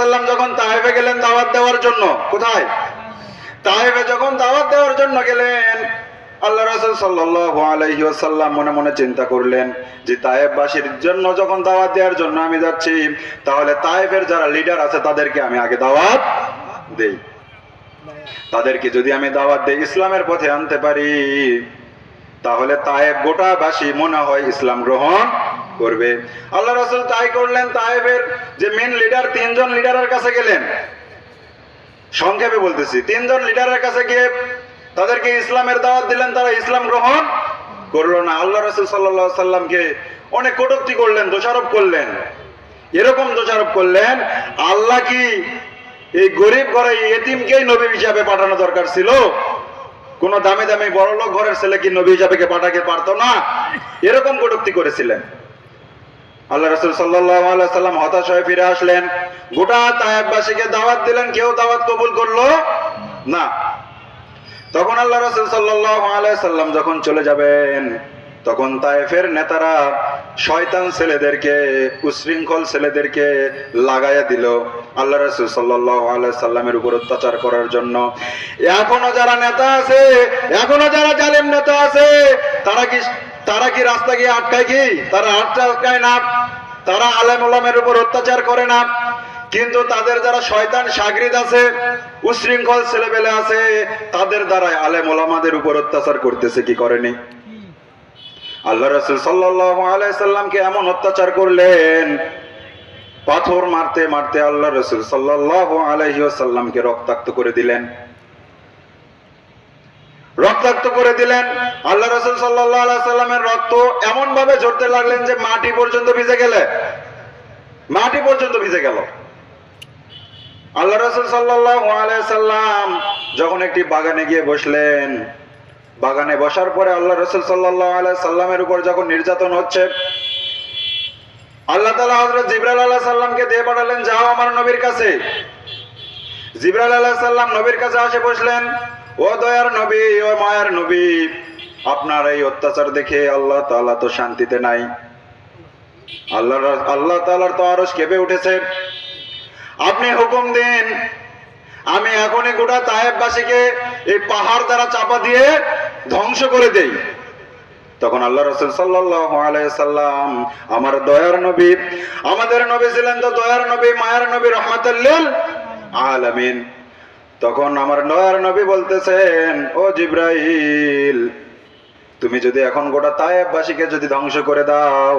সাল্লাম যখন গেলেন দাওয়াত দেওয়ার জন্য, কোথায়? যখন দাওয়াত দেওয়ার জন্য গেলেন, আল্লাহ রাসূল মনে মনে চিন্তা করলেন যে তায়েফবাসীর জন্য যখন দাওয়াত দেওয়ার জন্য আমি যাচ্ছি, তাহলে তায়েফের যারা লিডার আছে তাদেরকে আমি আগে দাওয়াত দেই। তাদেরকে যদি আমি দাওয়াত দেই ইসলামের পথে আনতে পারি, তাহলে তায়েব গোটাবাসী মনে হয় ইসলাম গ্রহণ করবে। আল্লাহ রাসূল তাই করলেন, তায়েবের যে মেন লিডার তিনজন লিডারের কাছে গেলেন। সংক্ষেপে বলতেছি, তিনজন লিডারের কাছে গিয়ে তাদেরকে ইসলামের দাওয়াত দিলেন, তারা ইসলাম গ্রহণ করল না। আল্লাহ রসুল সাল্লাহ সাল্লামকে অনেক কটূক্তি করলেন, দোষারোপ করলেন। এরকম দোষারোপ করলেন, আল্লাহ কি এই গরিব ঘরে এতিমকেই নবী হিসাবে পাঠানো দরকার ছিল? কোন দামি দামি বড় লোক ঘরের ছেলে কি নবী হিসাবে পাঠাকে পারতো না? এরকম কটূক্তি করেছিলেন। আল্লাহ রসুল সাল্লাম হতাশ হয়ে ফিরে আসলেন। গোটা তায়েববাসীকে দাওয়াত দিলেন, কেউ দাওয়াত কবুল করল না। তখন আল্লাহ রসুল সাল্লাম যখন চলে যাবেন, তখন তায়েফের নেতারা শয়তান ছেলেদেরকে, উশৃঙ্খল ছেলেদেরকে লাগাইয়া দিল আল্লাহ রসুল সাল্লাহ সাল্লামের উপর অত্যাচার করার জন্য। এখনও যারা নেতা আছে, এখনও যারা জালেম নেতা আছে তারা কি তারা কি রাস্তা গিয়ে আটকায় কি? তারা আটকায় না। তারা আলেম ওলামের উপর অত্যাচার করে না। কিন্তু তাদের যারা শয়তান সাগরিদ আছে, উশৃঙ্খল ছেলেবেলে আছে, তাদের দ্বারাই আলেম ওলামাদের উপর অত্যাচার করতেছে, কি করেনি? আল্লাহ রসুল সাল্লামকে এমন অত্যাচার করলেন, পাথর মারতে মারতে আল্লাহ রসুল সাল্লাহ আলহিসাল্লামকে রক্তাক্ত করে দিলেন। রক্তাক্ত করে দিলেন। আল্লাহ রসুল সাল্লামের রক্ত এমন ভাবে ঝরতে লাগলেন যে মাটি পর্যন্ত ভিজে গেলে। মাটি পর্যন্ত ভিজে গেল। আল্লাহ রসুল সাল্লাম যখন একটি বাগানে গিয়ে বসলেন, বাগানে বসার পরে আল্লাহ রসুল সাল্লাহ সাল্লামের উপর যখন নির্যাতন হচ্ছে, আল্লাহ তালা হজরত জিবরাল আল্লাহ সাল্লামকে দিয়ে পাঠালেন, যাও আমার নবীর কাছে। জিবরাল আল্লাহ সাল্লাম নবীর কাছে আসে, বসলেন। ও দয়ার নবী, ও মায়ার নবী, আপনার এই অত্যাচার দেখে আল্লাহ তালা তো শান্তিতে নাই। আল্লাহ আল্লাহ তালার তো আরশ কেঁপে উঠেছে। আপনি হুকুম দিন, আমি এখনই গোটা তায়েববাসীকে এই পাহাড় দ্বারা চাপা দিয়ে ধ্বংস করে দেই। তখন আল্লাহ রসুল সাল্লাম আমার দয়ার নবী, আমাদের নবী ছিলেন তো দয়ার নবী, মায়ার নবী রহমাতাল্লিল আলামিন। তখন আমার নয়ার নবী বলতেছেন, ও জিব্রাহিল তুমি যদি এখন গোটা তায়েববাসীকে যদি ধ্বংস করে দাও